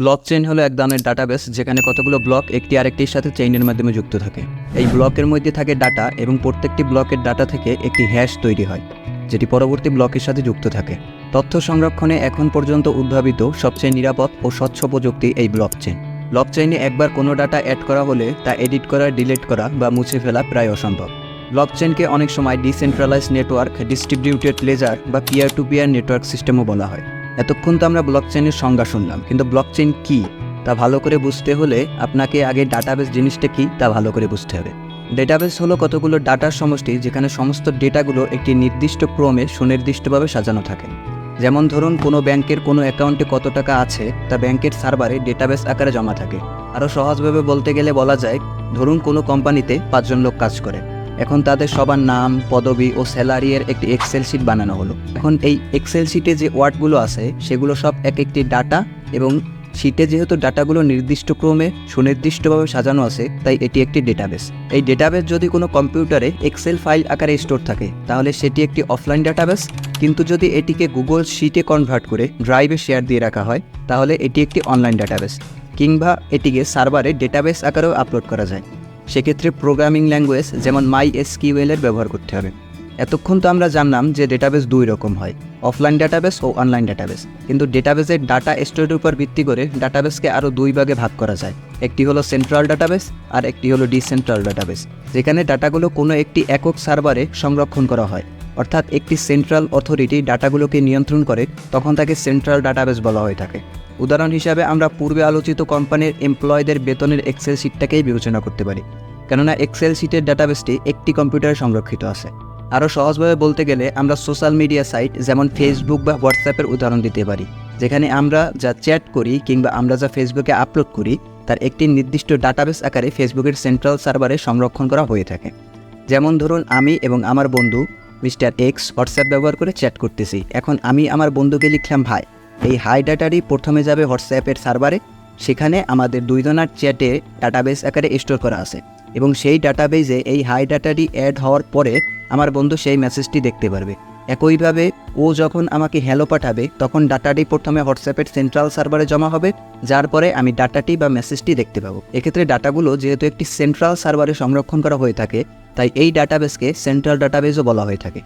Block chain হলো এক ধরনের ডাটাবেস যেখানে কতগুলো ব্লক একটি আরেকটির সাথে চেইনের মাধ্যমে যুক্ত থাকে। এই ব্লকের মধ্যে থাকে ডাটা এবং প্রত্যেকটি ব্লকের ডাটা থেকে একটি হ্যাশ তৈরি হয়, যেটি পরবর্তী ব্লকের সাথে যুক্ত থাকে। তথ্য সংরক্ষণে এখন পর্যন্ত উদ্ভাবিত সবচেয়ে নিরাপদ ও স্বচ্ছ প্রযুক্তি এই ব্লক চেইন ব্লক চেইনে একবার কোনো ডাটা অ্যাড করা হলে তা এডিট করা ডিলিট করা বা মুছে ফেলা প্রায় অসম্ভব। ব্লক চেইনকে অনেক সময় ডিসেন্ট্রালাইজ নেটওয়ার্ক ডিস্ট্রিবিউটেড লেজার বা পিয়ার টু পিয়ার নেটওয়ার্ক সিস্টেমও বলা হয়। এতক্ষণ তো আমরা ব্লক চেইনের সংজ্ঞা শুনলাম, কিন্তু ব্লক চেইন কী? তা ভালো করে বুঝতে হলে আপনাকে আগে ডাটাবেস জিনিসটা কী, তা ভালো করে বুঝতে হবে। ডেটাবেস হলো কতগুলো ডাটার সমষ্টি যেখানে সমস্ত ডেটাগুলো একটি নির্দিষ্ট ক্রমে সুনির্দিষ্টভাবে সাজানো থাকে। যেমন ধরুন, কোনো ব্যাংকের কোনো অ্যাকাউন্টে কত টাকা আছে, তা ব্যাংকের সার্ভারে ডেটাবেস আকারে জমা থাকে। আরও সহজভাবে বলতে গেলে বলা যায়, ধরুন কোনো কোম্পানিতে পাঁচজন লোক কাজ করে। এখন তাদের সবার নাম, পদবি ও স্যালারি এর একটি এক্সেল শিট বানানো হলো। এখন এই এক্সেল শিটে যে ওয়ার্ডগুলো আছে, সেগুলো সব এক একটি ডাটা এবং শিটে যেহেতু ডাটাগুলো নির্দিষ্ট ক্রমে সুনির্দিষ্টভাবে সাজানো আছে, তাই এটি একটি ডেটাবেস এই ডেটাবেস যদি কোনো কম্পিউটারে এক্সেল ফাইল আকারে স্টোর থাকে, তাহলে সেটি একটি অফলাইন ডাটাবেস কিন্তু যদি এটিকে গুগল শিটে কনভার্ট করে ড্রাইভে শেয়ার দিয়ে রাখা হয়, তাহলে এটি একটি অনলাইন ডাটাবেস কিংবা এটিকে সার্ভারে ডেটাবেস আকারেও আপলোড করা যায়। সেক্ষেত্রে প্রোগ্রামিং ল্যাঙ্গুয়েজ যেমন মাই এস কিউএলের ব্যবহার করতে হবে। এতক্ষণ তো আমরা জানলাম যে ডেটাবেস দুই রকম হয় অফলাইন ডাটাবেস ও অনলাইন ডাটাবেস কিন্তু ডেটাবেসের ডাটা স্টোরের উপর ভিত্তি করে ডাটাবেসকে আরও দুই ভাগে ভাগ করা যায়। একটি হলো সেন্ট্রাল ডাটাবেস আর একটি হলো ডিসেন্ট্রাল ডাটাবেস যেখানে ডাটাগুলো কোনো একটি একক সার্ভারে সংরক্ষণ করা হয়। অর্থাৎ একটি সেন্ট্রাল অথরিটি ডাটাগুলোকে নিয়ন্ত্রণ করে, তখন তাকে সেন্ট্রাল ডাটাবেস বলা হয়ে থাকে। উদাহরণ হিসাবে, আমরা পূর্বে আলোচিত কোম্পানির এমপ্লয়ীদের বেতনের এক্সেল শিটটাকেই বিবেচনা করতে পারি। কেননা এক্সেল শিটের ডাটাবেসটি একটি কম্পিউটারে সংরক্ষিত আছে। আরও সহজভাবে বলতে গেলে, আমরা সোশ্যাল মিডিয়া সাইট যেমন ফেসবুক বা হোয়াটসঅ্যাপের উদাহরণ দিতে পারি, যেখানে আমরা যা চ্যাট করি কিংবা আমরা যা ফেসবুকে আপলোড করি, তার একটি নির্দিষ্ট ডাটাবেস আকারে ফেসবুকের সেন্ট্রাল সার্ভারে সংরক্ষণ করা হয়ে থাকে। যেমন ধরুন, আমি এবং আমার বন্ধু মিস্টার এক্স হোয়াটসঅ্যাপ ব্যবহার করে চ্যাট করতেছি। এখন আমি আমার বন্ধুকে লিখলাম, ভাই, এই হাই ডাটারই প্রথমে যাবে হোয়াটসঅ্যাপের সার্ভারে। সেখানে আমাদের দুইজনার চ্যাটে ডাটাবেস আকারে স্টোর করা আছে। এবং সেই ডাটাবেজে এই হাই ডাটাটি অ্যাড হওয়ার পরে আমার বন্ধু সেই মেসেজটি দেখতে পারবে। একইভাবে ও যখন আমাকে হ্যালো পাঠাবে, তখন ডাটাটি প্রথমে হোয়াটসঅ্যাপের সেন্ট্রাল সার্ভারে জমা হবে, যার পরে আমি ডাটাটি বা মেসেজটি দেখতে পাবো। এক্ষেত্রে ডাটাগুলো যেহেতু একটি সেন্ট্রাল সার্ভারে সংরক্ষণ করা হয়ে থাকে, তাই এই ডাটাবেসকে সেন্ট্রাল ডাটাবেসও বলা হয়ে থাকে।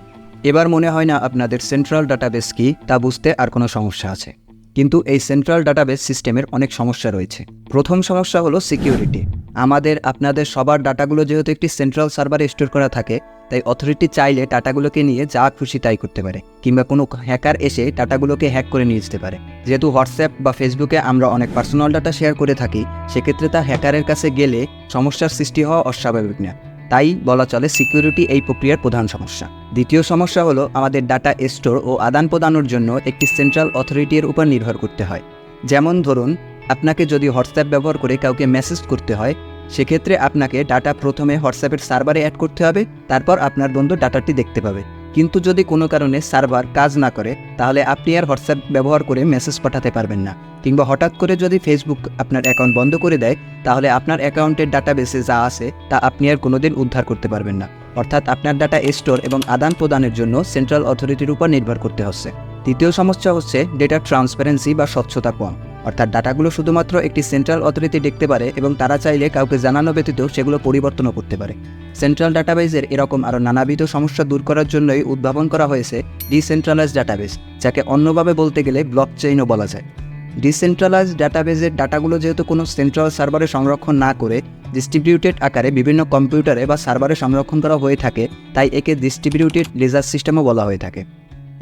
এবার মনে হয় না আপনাদের সেন্ট্রাল ডাটাবেস কি, তা বুঝতে আর কোনো সমস্যা আছে। কিন্তু এই সেন্ট্রাল ডাটাবেস সিস্টেমের অনেক সমস্যা রয়েছে। প্রথম সমস্যা হলো সিকিউরিটি আমাদের, আপনাদের সবার ডাটাগুলো যেহেতু একটি সেন্ট্রাল সার্ভারে স্টোর করা থাকে, তাই অথরিটি চাইলে ডাটাগুলোকে নিয়ে যা খুশি তাই করতে পারে। কিংবা কোনো হ্যাকার এসে ডাটাগুলোকে হ্যাক করে নিয়ে যেতে পারে। যেহেতু হোয়াটসঅ্যাপ বা ফেসবুকে আমরা অনেক পার্সোনাল ডাটা শেয়ার করে থাকি, সেক্ষেত্রে তা হ্যাকারের কাছে গেলে সমস্যার সৃষ্টি হওয়া অস্বাভাবিক না। তাই বলা চলে সিকিউরিটি এই প্রক্রিয়ার প্রধান সমস্যা। দ্বিতীয় সমস্যা হলো আমাদের ডাটা স্টোর ও আদান প্রদানের জন্য একটি সেন্ট্রাল অথরিটির উপর নির্ভর করতে হয়। যেমন ধরুন, আপনাকে যদি হোয়াটসঅ্যাপ ব্যবহার করে কাউকে মেসেজ করতে হয়, সেক্ষেত্রে আপনাকে ডাটা প্রথমে হোয়াটসঅ্যাপের সার্ভারে অ্যাড করতে হবে, তারপর আপনার বন্ধু ডাটাটি দেখতে পাবে। কিন্তু যদি কোনো কারণে সার্ভার কাজ না করে, তাহলে আপনি আর হোয়াটসঅ্যাপ ব্যবহার করে মেসেজ পাঠাতে পারবেন না। কিংবা হঠাৎ করে যদি ফেসবুক আপনার অ্যাকাউন্ট বন্ধ করে দেয়, তাহলে আপনার অ্যাকাউন্টের ডাটাবেসে যা আছে, তা আপনি আর কোনোদিন উদ্ধার করতে পারবেন না। অর্থাৎ আপনার ডাটা স্টোর এবং আদান প্রদানের জন্য সেন্ট্রাল অথরিটির উপর নির্ভর করতে হচ্ছে। তৃতীয় সমস্যা হচ্ছে ডেটা ট্রান্সপারেন্সি বা স্বচ্ছতা কম। অর্থাৎ ডাটাগুলো শুধুমাত্র একটি সেন্ট্রাল অথরিটি দেখতে পারে এবং তারা চাইলে কাউকে জানানো ব্যতীত সেগুলো পরিবর্তনও করতে পারে। সেন্ট্রাল ডাটাবেজের এরকম আরও নানাবিধ সমস্যা দূর করার জন্যই উদ্ভাবন করা হয়েছে ডিসেন্ট্রালাইজ ডাটাবেস যাকে অন্যভাবে বলতে গেলে ব্লক চেইনও বলা যায়। ডিসেন্ট্রালাইজ ডাটাবেজের ডাটাগুলো যেহেতু কোনো সেন্ট্রাল সার্ভারে সংরক্ষণ না করে ডিস্ট্রিবিউটেড আকারে বিভিন্ন কম্পিউটারে বা সার্ভারে সংরক্ষণ করা হয়ে থাকে, তাই একে ডিস্ট্রিবিউটেড লেজার সিস্টেমও বলা হয়ে থাকে।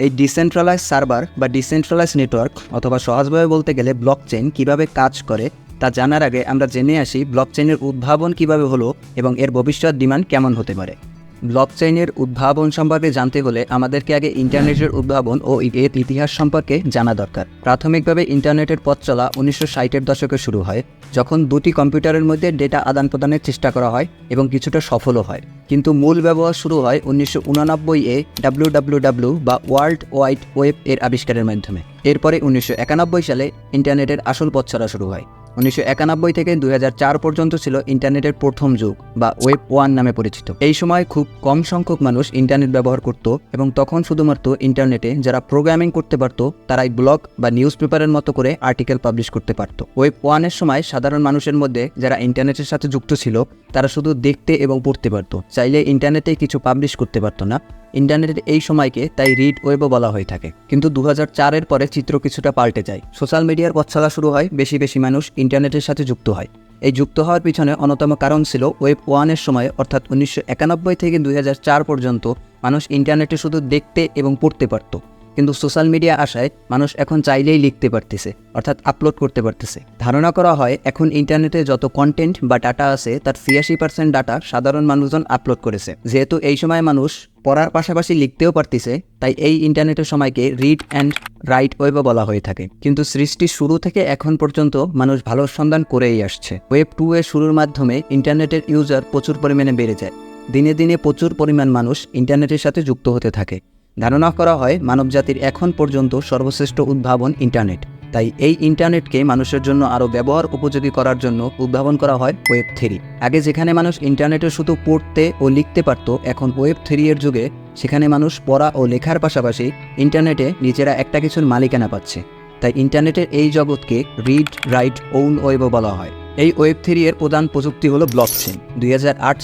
এই ডিসেন্ট্রালাইজ সার্ভার বা ডিসেন্ট্রালাইজ নেটওয়ার্ক অথবা সহজভাবে বলতে গেলে ব্লক চেইন কীভাবে কাজ করে তা জানার আগে আমরা জেনে আসি ব্লক চেইনের উদ্ভাবন কীভাবে হলো এবং এর ভবিষ্যৎ ডিমান্ড কেমন হতে পারে। ব্লক চেইনের উদ্ভাবন সম্পর্কে জানতে হলে আমাদেরকে আগে ইন্টারনেটের উদ্ভাবন ও এর ইতিহাস সম্পর্কে জানা দরকার। প্রাথমিকভাবে ইন্টারনেটের পথ চলা উনিশশো ষাটের দশকে শুরু হয়, যখন দুটি কম্পিউটারের মধ্যে ডেটা আদান প্রদানের চেষ্টা করা হয় এবং কিছুটা সফলও হয়। কিন্তু মূল ব্যবহার শুরু হয় উনিশশো উনানব্বই এ ডাব্লিউ ডাব্লিউ ডাব্লিউ বা ওয়ার্ল্ড ওয়াইড ওয়েব এর আবিষ্কারের মাধ্যমে। এরপরে উনিশশো একানব্বই সালে ইন্টারনেটের আসল পথ চলা শুরু হয়। উনিশশো একানব্বই থেকে দুই হাজার চার পর্যন্ত ছিল ইন্টারনেটের প্রথম যুগ বা ওয়েব ওয়ান নামে পরিচিত। এই সময় খুব কম সংখ্যক মানুষ ইন্টারনেট ব্যবহার করত এবং তখন শুধুমাত্র ইন্টারনেটে যারা প্রোগ্রামিং করতে পারত, তারাই ব্লগ বা নিউজ পেপারের মতো করে আর্টিকেল পাবলিশ করতে পারত। ওয়েব ওয়ানের সময় সাধারণ মানুষের মধ্যে যারা ইন্টারনেটের সাথে যুক্ত ছিল, তারা শুধু দেখতে এবং পড়তে পারত। চাইলে ইন্টারনেটে কিছু পাবলিশ করতে পারতো না। ইন্টারনেটের এই সময়কে তাই রিড ওয়েবও বলা হয়ে থাকে। কিন্তু দু চারের পরে চিত্র কিছুটা পাল্টে যায়। সোশ্যাল মিডিয়ার পথচলা শুরু হয়, বেশি বেশি মানুষ ইন্টারনেটের সাথে যুক্ত হয়। এই যুক্ত হওয়ার পিছনে অন্যতম কারণ ছিল ওয়েব ওয়ানের সময়, অর্থাৎ উনিশশো একানব্বই থেকে দুই হাজার চার পর্যন্ত মানুষ ইন্টারনেটে শুধু দেখতে এবং পড়তে পারত। কিন্তু সোশ্যাল মিডিয়া আসায় মানুষ এখন চাইলেই লিখতে পারতেছে, অর্থাৎ আপলোড করতে পারতেছে। ধারণা করা হয়, এখন ইন্টারনেটে যত কন্টেন্ট বা ডাটা আছে, তার ছিয়াশি পার্সেন্ট ডাটা সাধারণ মানুষজন আপলোড করেছে। যেহেতু এই সময় মানুষ পড়ার পাশাপাশি লিখতেও পারতেছে, তাই এই ইন্টারনেটের সময়কে রিড অ্যান্ড রাইট ওয়েবও বলা হয়ে থাকে। কিন্তু সৃষ্টির শুরু থেকে এখন পর্যন্ত মানুষ ভালো সন্ধান করেই আসছে। ওয়েব টু এর শুরুর মাধ্যমে ইন্টারনেটের ইউজার প্রচুর পরিমাণে বেড়ে যায়। দিনে দিনে প্রচুর পরিমাণ মানুষ ইন্টারনেটের সাথে যুক্ত হতে থাকে। ধারণা করা হয় মানবজাতির এখন পর্যন্ত সর্বশ্রেষ্ঠ উদ্ভাবন ইন্টারনেট। তাই এই ইন্টারনেটকে মানুষের জন্য আরও ব্যবহার উপযোগী করার জন্য উদ্ভাবন করা হয় ওয়েব থ্রি। আগে যেখানে মানুষ ইন্টারনেটে শুধু পড়তে ও লিখতে পারত, এখন ওয়েব থ্রি এর যুগে সেখানে মানুষ পড়া ও লেখার পাশাপাশি ইন্টারনেটে নিজেরা একটা কিছুর মালিকানা পাচ্ছে। তাই ইন্টারনেটের এই জগৎকে রিড, রাইট ওন ওয়েবও বলা হয়। এই ওয়েব থ্রি এর প্রধান প্রযুক্তি হলো ব্লকচেন দুই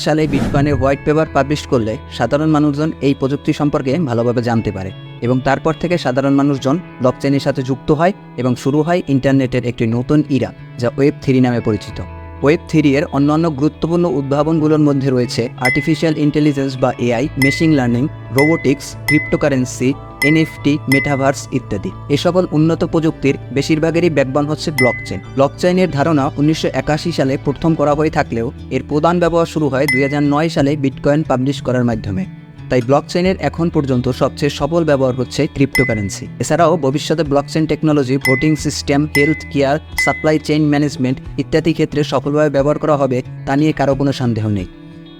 সালে বিটকয়েনের হোয়াইট পেপার পাবলিশ করলে সাধারণ মানুষজন এই প্রযুক্তি সম্পর্কে ভালোভাবে জানতে পারে। এবং তারপর থেকে সাধারণ মানুষজন ব্লকচেনের সাথে যুক্ত হয় এবং শুরু হয় ইন্টারনেটের একটি নতুন ইরা, যা ওয়েব থ্রি নামে পরিচিত। ওয়েব থ্রি এর অন্যান্য গুরুত্বপূর্ণ উদ্ভাবনগুলোর মধ্যে রয়েছে আর্টিফিশিয়াল ইন্টেলিজেন্স বা AI machine learning robotics cryptocurrency NFT metaverse ইত্যাদি। এ সকল উন্নত প্রযুক্তির বেশিরভাগেরই ব্যাকবন হচ্ছে ব্লকচেন ব্লকচেনের ধারণা উনিশশো একাশি সালে প্রথম করা হয়ে থাকলেও এর প্রধান ব্যবহার শুরু হয় দুই হাজার নয় সালে বিটকয়েন পাবলিশ করার মাধ্যমে। তাই ব্লকচেনের এখন পর্যন্ত সবচেয়ে সফল ব্যবহার হচ্ছে ক্রিপ্টোকারেন্সি এছাড়াও ভবিষ্যতে blockchain technology voting system health care supply chain management ইত্যাদি ক্ষেত্রে সফলভাবে ব্যবহার করা হবে তা নিয়ে কারও কোনো সন্দেহ নেই।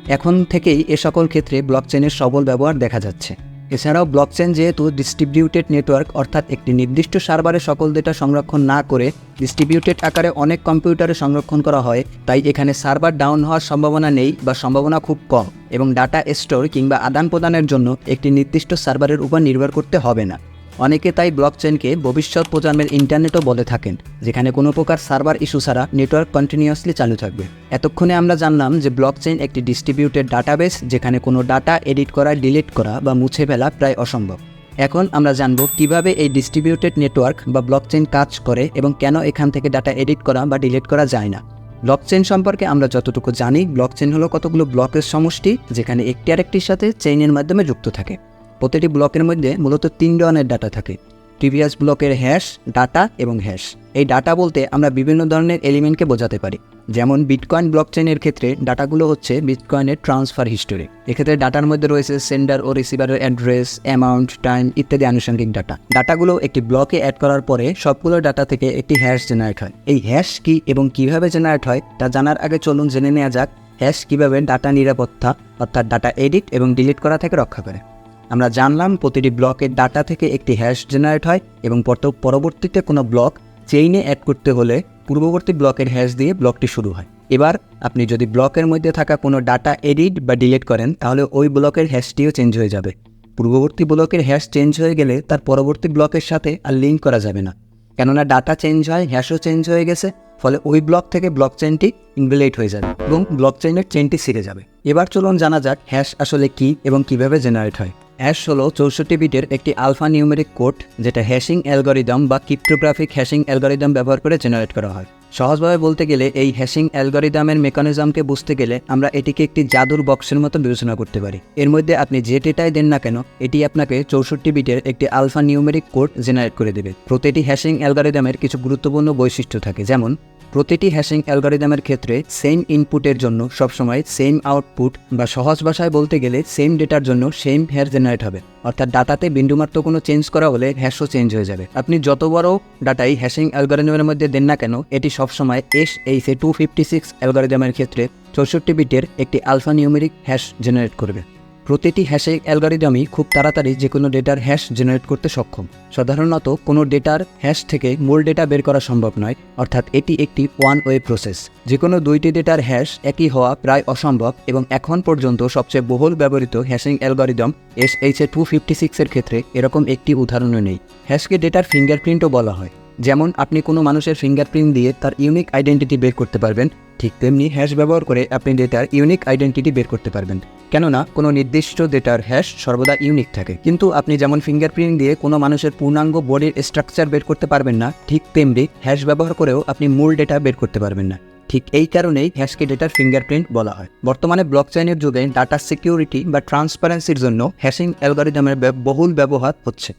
এখন থেকেই এ সকল ক্ষেত্রে ব্লকচেনের সবল ব্যবহার দেখা যাচ্ছে। এছাড়াও ব্লকচেন যেহেতু ডিস্ট্রিবিউটেড নেটওয়ার্ক অর্থাৎ একটি নির্দিষ্ট সার্ভারে সকল ডেটা সংরক্ষণ না করে ডিস্ট্রিবিউটেড আকারে অনেক কম্পিউটারে সংরক্ষণ করা হয়, তাই এখানে সার্ভার ডাউন হওয়ার সম্ভাবনা নেই বা সম্ভাবনা খুব কম এবং ডাটা স্টোর কিংবা আদান প্রদানের জন্য একটি নির্দিষ্ট সার্ভারের উপর নির্ভর করতে হবে না। অনেকে তাই ব্লক ব্লকচেনকে ভবিষ্যৎ প্রজন্মের ইন্টারনেটও বলে থাকেন, যেখানে কোনো প্রকার সার্ভার ইস্যু ছাড়া নেটওয়ার্ক কন্টিনিউয়াসলি চালু থাকবে। এতক্ষণে আমরা জানলাম যে ব্লক ব্লকচেন একটি ডিস্ট্রিবিউটেড ডাটাবেস যেখানে কোনো ডাটা এডিট করা ডিলিট করা বা মুছে ফেলা প্রায় অসম্ভব। এখন আমরা জানব কীভাবে এই ডিস্ট্রিবিউটেড নেটওয়ার্ক বা ব্লকচেন কাজ করে এবং কেন এখান থেকে ডাটা এডিট করা বা ডিলিট করা যায় না। ব্লকচেন সম্পর্কে আমরা যতটুকু জানি ব্লকচেন হলো কতগুলো ব্লকের সমষ্টি, যেখানে একটি আরেকটির সাথে চেইনের মাধ্যমে যুক্ত থাকে। প্রতিটি ব্লকের মধ্যে মূলত তিন ধরনের ডাটা থাকে। প্রিভিয়াস ব্লকের হ্যাশ ডাটা এবং হ্যাশ এই ডাটা বলতে আমরা বিভিন্ন ধরনের এলিমেন্টকে বোঝাতে পারি। যেমন বিটকয়েন ব্লক ব্লকচেনের ক্ষেত্রে ডাটাগুলো হচ্ছে বিটকয়েনের ট্রান্সফার হিস্টোরি এক্ষেত্রে ডাটার মধ্যে রয়েছে সেন্ডার ও রিসিভারের অ্যাড্রেস অ্যামাউন্ট টাইম ইত্যাদি আনুষঙ্গিক ডাটা ডাটাগুলো একটি ব্লকে অ্যাড করার পরে সবগুলো ডাটা থেকে একটি হ্যাশ জেনারেট হয়। এই হ্যাশ কি এবং কীভাবে জেনারেট হয় তা জানার আগে চলুন জেনে নেওয়া যাক। হ্যাশ কীভাবে ডাটা নিরাপত্তা অর্থাৎ ডাটা এডিট এবং ডিলিট করা থেকে রক্ষা করে। আমরা জানলাম প্রতিটি ব্লকের ডাটা থেকে একটি হ্যাশ জেনারেট হয় এবং পরবর্তীতে কোনো ব্লক চেইনে অ্যাড করতে হলে পূর্ববর্তী ব্লকের হ্যাশ দিয়ে ব্লকটি শুরু হয়। এবার আপনি যদি ব্লকের মধ্যে থাকা কোনো ডাটা এডিট বা ডিলিট করেন, তাহলে ওই ব্লকের হ্যাশটিও চেঞ্জ হয়ে যাবে। পূর্ববর্তী ব্লকের হ্যাশ চেঞ্জ হয়ে গেলে তার পরবর্তী ব্লকের সাথে আর লিঙ্ক করা যাবে না। কেননা ডাটা চেঞ্জ হয়, হ্যাশও চেঞ্জ হয়ে গেছে, ফলে ওই ব্লক থেকে ব্লক চেনটি ইনভ্যালিড হয়ে যাবে এবং ব্লক চেইনের চেনটি ছিঁড়ে যাবে। এবার চলুন জানা যাক হ্যাশ আসলে কি এবং কীভাবে জেনারেট হয়। হ্যাশ হলো চৌষট্টি বিটের একটি আলফা নিউমেরিক কোড, যেটা হ্যাশিং অ্যালগোরিদম বা ক্রিপ্টোগ্রাফিক হ্যাশিং অ্যালগোরিদম ব্যবহার করে জেনারেট করা হয়। সহজভাবে বলতে গেলে, এই হ্যাশিং অ্যালগোরিদমের মেকানিজমকে বুঝতে গেলে আমরা এটিকে একটি জাদুর বক্সের মতো বিবেচনা করতে পারি। এর মধ্যে আপনি যে ডেটাই দেন না কেন, এটি আপনাকে চৌষট্টি বিটের একটি আলফা নিউমেরিক কোড জেনারেট করে দেবে। প্রতিটি হ্যাশিং অ্যালগোরিদমের কিছু গুরুত্বপূর্ণ বৈশিষ্ট্য থাকে, যেমন প্রতিটি হ্যাশিং অ্যালগোরিদমের ক্ষেত্রে সেম ইনপুটের জন্য সবসময় সেম আউটপুট বা সহজ ভাষায় বলতে গেলে সেম ডেটার জন্য সেম হ্যাশ জেনারেট হবে। অর্থাৎ ডাটাতে বিন্দুমাত্র কোনো চেঞ্জ করা হলে হ্যাশও চেঞ্জ হয়ে যাবে। আপনি যত বড় ডাটাই হ্যাশিং অ্যালগোরিদমের মধ্যে দেন না কেন, এটি সবসময় S H A two fifty six অ্যালগোরিদমের ক্ষেত্রে চৌষট্টি বিটের একটি আলফা নিউমেরিক হ্যাশ জেনারেট করবে। প্রতিটি হ্যাশে অ্যালগোরিদমই খুব তাড়াতাড়ি যে কোনো ডেটার হ্যাশ জেনারেট করতে সক্ষম। সাধারণত কোনো ডেটার হ্যাশ থেকে মূল ডেটা বের করা সম্ভব নয়, অর্থাৎ এটি একটি ওয়ান ওয়ে প্রসেস। যে কোনো দুইটি ডেটার হ্যাশ একই হওয়া প্রায় অসম্ভব এবং এখন পর্যন্ত সবচেয়ে বহুল ব্যবহৃত hashing algorithm S H A two fifty সিক্সের ক্ষেত্রে এরকম একটি উদাহরণও নেই। হ্যাশকে ডেটার ফিঙ্গারপ্রিন্টও বলা হয়। যেমন আপনি কোনো মানুষের ফিঙ্গারপ্রিন্ট দিয়ে তার ইউনিক আইডেন্টিটি বের করতে পারবেন, ঠিক তেমনি হ্যাশ ব্যবহার করে আপনি ডেটার ইউনিক আইডেন্টিটি বের করতে পারবেন। কেননা কোনো নির্দিষ্ট ডেটার হ্যাশ সর্বদা ইউনিক থাকে। কিন্তু আপনি যেমন ফিঙ্গারপ্রিন্ট দিয়ে কোনো মানুষের পূর্ণাঙ্গ বডির স্ট্রাকচার বের করতে পারবেন না, ঠিক তেমনি হ্যাশ ব্যবহার করেও আপনি মূল ডেটা বের করতে পারবেন না। ঠিক এই কারণেই হ্যাশকে ডেটার ফিঙ্গারপ্রিন্ট বলা হয়। বর্তমানে ব্লকচেইনের যুগে ডাটা সিকিউরিটি বা ট্রান্সপারেন্সির জন্য হ্যাশিং অ্যালগোরিদমের বহুল ব্যবহার হচ্ছে।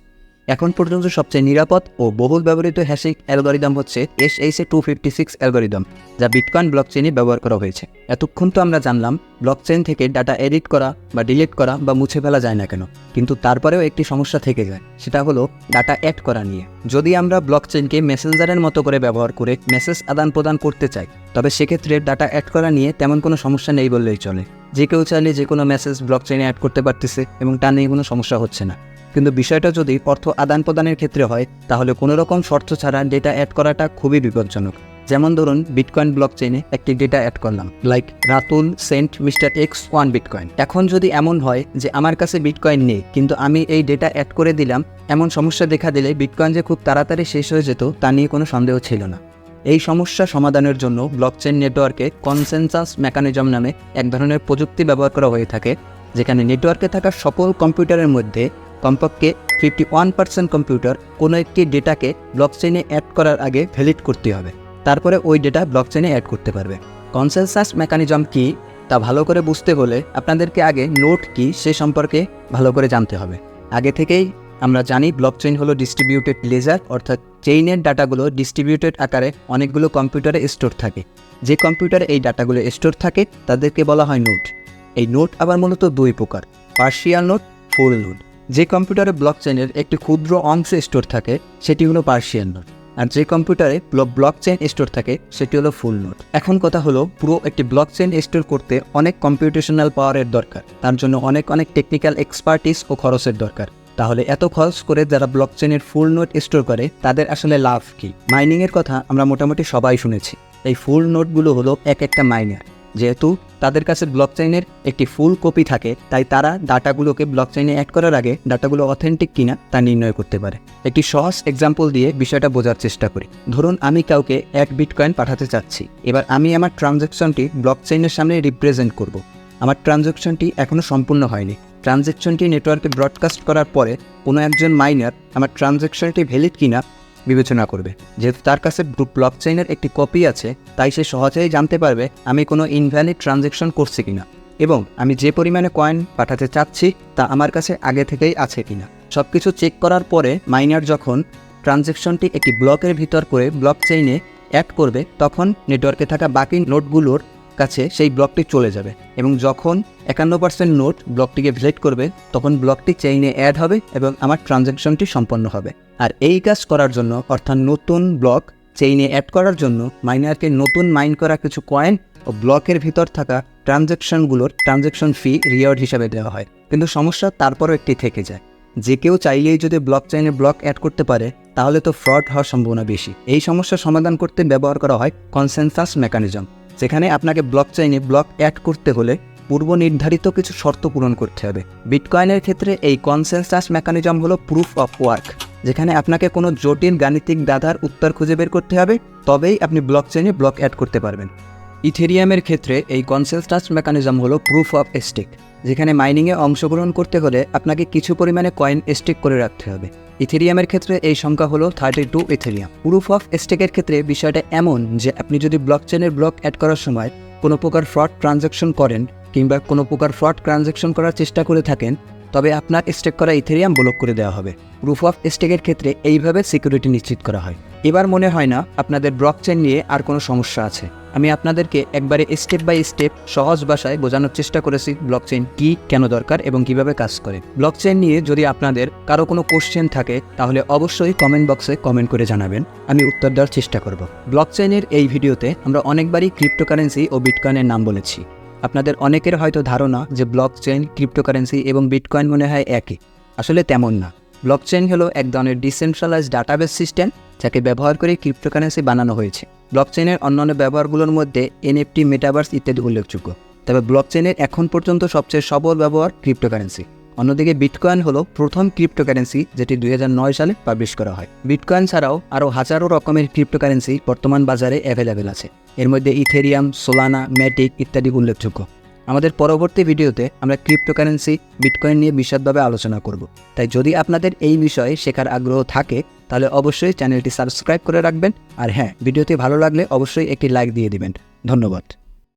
এখন পর্যন্ত সবচেয়ে নিরাপদ ও বহুল ব্যবহৃত হ্যাশিং অ্যালগোরিদম হচ্ছে S H A two fifty six algorithm, যা বিটকয়েন ব্লকচেইনে ব্যবহার করা হয়েছে। এতক্ষণ তো আমরা জানলাম, ব্লকচেইন থেকে ডাটা এডিট করা বা ডিলিট করা বা মুছে ফেলা যায় না কেন? কিন্তু তারপরেও একটি সমস্যা থেকে যায়, সেটা হলো ডাটা অ্যাড করা নিয়ে। যদি আমরা ব্লকচেইনকে মেসেঞ্জারের মতো করে ব্যবহার করে মেসেজ আদান প্রদান করতে চাই, তবে সেক্ষেত্রে ডাটা অ্যাড করা নিয়ে তেমন কোনো সমস্যা নেই বললেই চলে। যে কেউ চাইলে যে কোনো মেসেজ ব্লকচেইনে অ্যাড করতে পারতেছে এবং তা নিয়ে কোনো সমস্যা হচ্ছে না। কিন্তু বিষয়টা যদি অর্থ আদান প্রদানের ক্ষেত্রে হয়, তাহলে কোনো রকম শর্ত ছাড়া ডেটা অ্যাড করাটা খুবই বিপজ্জনক। যেমন ধরুন বিটকয়েন ব্লকচেইনে একটি ডেটা অ্যাড করলাম like Ratul sent mister X one bitcoin এখন যদি এমন হয় যে আমার কাছে বিটকয়েন নেই, কিন্তু আমি এই ডেটা অ্যাড করে দিলাম, এমন সমস্যা দেখা দিলে বিটকয়েন যে খুব তাড়াতাড়ি শেষ হয়ে যেত, তা নিয়ে কোনো সন্দেহ ছিল না। এই সমস্যা সমাধানের জন্য ব্লকচেইন নেটওয়ার্কে কনসেনসাস মেকানিজম নামে এক ধরনের প্রযুক্তি ব্যবহার করা হয়ে থাকে, যেখানে নেটওয়ার্কে থাকা সকল কম্পিউটারের মধ্যে কমপক্ষে ফিফটি ওয়ান পার্সেন্ট কম্পিউটার কোনো একটি ডেটাকে ব্লকচেইনে অ্যাড করার আগে ভ্যালিড করতে হবে। তারপরে ওই ডেটা ব্লকচেইনে অ্যাড করতে পারবে। কনসেনসাস মেকানিজম কি তা ভালো করে বুঝতে হলে আপনাদেরকে আগে নোট কি সে সম্পর্কে ভালো করে জানতে হবে। আগে থেকেই আমরা জানি ব্লকচেইন হলো ডিস্ট্রিবিউটেড লেজার অর্থাৎ চেইনের ডাটাগুলো ডিস্ট্রিবিউটেড আকারে অনেকগুলো কম্পিউটারে স্টোর থাকে। যে কম্পিউটারে এই ডাটাগুলো স্টোর থাকে, তাদেরকে বলা হয় নোট এই নোট আবার মূলত দুই প্রকার পার্শিয়াল নোট ফুল নোট যে কম্পিউটারে ব্লকচেইনের একটি ক্ষুদ্র অংশ স্টোর থাকে, সেটি হলো পার্শিয়াল নোট আর যে কম্পিউটারে ব্লক চেইন স্টোর থাকে, সেটি হলো ফুল নোট এখন কথা হলো, পুরো একটি ব্লক চেইন স্টোর করতে অনেক কম্পিউটেশনাল পাওয়ারের দরকার। তার জন্য অনেক অনেক টেকনিক্যাল এক্সপার্টিস ও খরচের দরকার। তাহলে এত খরচ করে যারা ব্লক চেইনের ফুল নোট স্টোর করে, তাদের আসলে লাভ কি? মাইনিংয়ের কথা আমরা মোটামুটি সবাই শুনেছি। এই ফুল নোটগুলো হলো এক একটা মাইনার যেহেতু তাদের কাছে ব্লকচেইনের একটি ফুল কপি থাকে, তাই তারা ডাটাগুলোকে ব্লকচেইনে অ্যাড করার আগে ডাটাগুলো অথেন্টিক কিনা তা নির্ণয় করতে পারে। একটি সহজ এক্সাম্পল দিয়ে বিষয়টা বোঝার চেষ্টা করি। ধরুন, আমি কাউকে এক বিটকয়েন পাঠাতে চাচ্ছি। এবার আমি আমার ট্রানজ্যাকশনটি ব্লকচেইনের সামনে রিপ্রেজেন্ট করব। আমার ট্রানজ্যাকশনটি এখনও সম্পূর্ণ হয়নি। ট্রানজ্যাকশনটি নেটওয়ার্কে ব্রডকাস্ট করার পরে কোনো একজন মাইনার আমার ট্রানজ্যাকশনটি ভ্যালিড কিনা বিবেচনা করবে। যেহেতু তার কাছে ব্লক চেইনের একটি কপি আছে, তাই সে সহজেই জানতে পারবে আমি কোনো ইনভ্যালিড ট্রানজ্যাকশন করছি কিনা এবং আমি যে পরিমাণে কয়েন পাঠাতে চাচ্ছি তা আমার কাছে আগে থেকেই আছে কিনা। সব কিছু চেক করার পরে মাইনার যখন ট্রানজ্যাকশনটি একটি ব্লকের ভিতর করে ব্লক চেইনে অ্যাড করবে, তখন নেটওয়ার্কে থাকা বাকি নোটগুলোর কাছে সেই ব্লকটি চলে যাবে এবং যখন একান্ন পার্সেন্ট নোট ব্লকটিকে ভিজিট করবে, তখন ব্লকটি চেইনে অ্যাড হবে এবং আমার ট্রানজ্যাকশনটি সম্পন্ন হবে। আর এই কাজ করার জন্য, অর্থাৎ নতুন ব্লক চেইনে অ্যাড করার জন্য মাইনারকে নতুন মাইন করা কিছু কয়েন ও ব্লকের ভিতর থাকা ট্রানজ্যাকশনগুলোর ট্রানজ্যাকশন ফি রিওয়ার্ড হিসাবে দেওয়া হয়। কিন্তু সমস্যা তারপরও একটি থেকে যায়। যে কেউ চাইলেই যদি ব্লক চেইনে ব্লক অ্যাড করতে পারে, তাহলে তো ফ্রড হওয়ার সম্ভাবনা বেশি। এই সমস্যা সমাধান করতে ব্যবহার করা হয় কনসেনসাস মেকানিজম যেখানে আপনাকে ব্লক চেইনে ব্লক অ্যাড করতে হলে পূর্ব নির্ধারিত কিছু শর্ত পূরণ করতে হবে। বিটকয়েনের ক্ষেত্রে এই কনসেনসাস মেকানিজম হলো প্রুফ অফ ওয়ার্ক যেখানে আপনাকে কোনো জটিল গাণিতিক দাধার উত্তর খুঁজে বের করতে হবে, তবেই আপনি ব্লক চেইনে ব্লক অ্যাড করতে পারবেন। ইথেরিয়ামের ক্ষেত্রে এই কনসেনসাস মেকানিজম হলো প্রুফ অফ স্টেক যেখানে মাইনিংয়ে অংশগ্রহণ করতে হলে আপনাকে কিছু পরিমাণে কয়েন স্টেক করে রাখতে হবে। ইথেরিয়ামের ক্ষেত্রে এই সংখ্যা হলো thirty two Ethereum. Proof of স্টেকের ক্ষেত্রে বিষয়টা এমন যে আপনি যদি ব্লক চেনের ব্লক অ্যাড করার সময় কোনো প্রকার ফ্রড ট্রানজ্যাকশন করেন কিংবা কোনো প্রকার ফ্রড ট্রানজ্যাকশন করার চেষ্টা করে থাকেন, তবে আপনার স্টেক করা ইথেরিয়াম ব্লক করে দেওয়া হবে। প্রুফ অফ স্টেকের ক্ষেত্রে এইভাবে সিকিউরিটি নিশ্চিত করা হয়। এবার মনে হয় না আপনাদের ব্লক চেন নিয়ে আর কোনো সমস্যা আছে। আমি আপনাদেরকে একবারে স্টেপ বাই স্টেপ সহজ ভাষায় বোঝানোর চেষ্টা করেছি ব্লক চেইন কী, কেন দরকার এবং কীভাবে কাজ করে। ব্লক চেইন নিয়ে যদি আপনাদের কারও কোনো কোশ্চেন থাকে, তাহলে অবশ্যই কমেন্ট বক্সে কমেন্ট করে জানাবেন। আমি উত্তর দেওয়ার চেষ্টা করব। ব্লক চেইনের এই ভিডিওতে আমরা অনেকবারই ক্রিপ্টোকারেন্সি ও বিটকয়েনের নাম বলেছি। আপনাদের অনেকের হয়তো ধারণা যে ব্লক চেইন ক্রিপ্টোকারেন্সি এবং বিটকয়েন মনে হয় একই। আসলে তেমন না। ব্লক চেইন হলো এক ধরনের ডিসেন্ট্রালাইজ ডাটাবেস সিস্টেম যাকে ব্যবহার করে ক্রিপ্টোকারেন্সি বানানো হয়েছে। ব্লক চেইনের অন্যান্য ব্যবহারগুলোর মধ্যে এনএফটি, মেটাভার্স ইত্যাদি উল্লেখযোগ্য। তবে ব্লক চেইনের এখন পর্যন্ত সবচেয়ে সবল ব্যবহার ক্রিপ্টোকারেন্সি। অন্যদিকে বিটকয়েন হলো প্রথম ক্রিপ্টোকারেন্সি যেটি দুই হাজার নয় সালে পাবলিশ করা হয়। বিটকয়েন ছাড়াও আরও হাজারো রকমের ক্রিপ্টোকারেন্সি বর্তমান বাজারে অ্যাভেলেবেল আছে। এর মধ্যে ইথেরিয়াম, সোলানা, ম্যাটিক ইত্যাদি উল্লেখযোগ্য। আমাদের পরবর্তী ভিডিওতে আমরা ক্রিপ্টোকারেন্সি বিটকয়েন নিয়ে বিশদভাবে আলোচনা করব। তাই যদি আপনাদের এই বিষয়ে শেখার আগ্রহ থাকে, তাহলে অবশ্যই চ্যানেলটি সাবস্ক্রাইব করে রাখবেন। আর হ্যাঁ ভিডিওটি ভালো লাগলে অবশ্যই একটি লাইক দিয়ে দিবেন। ধন্যবাদ।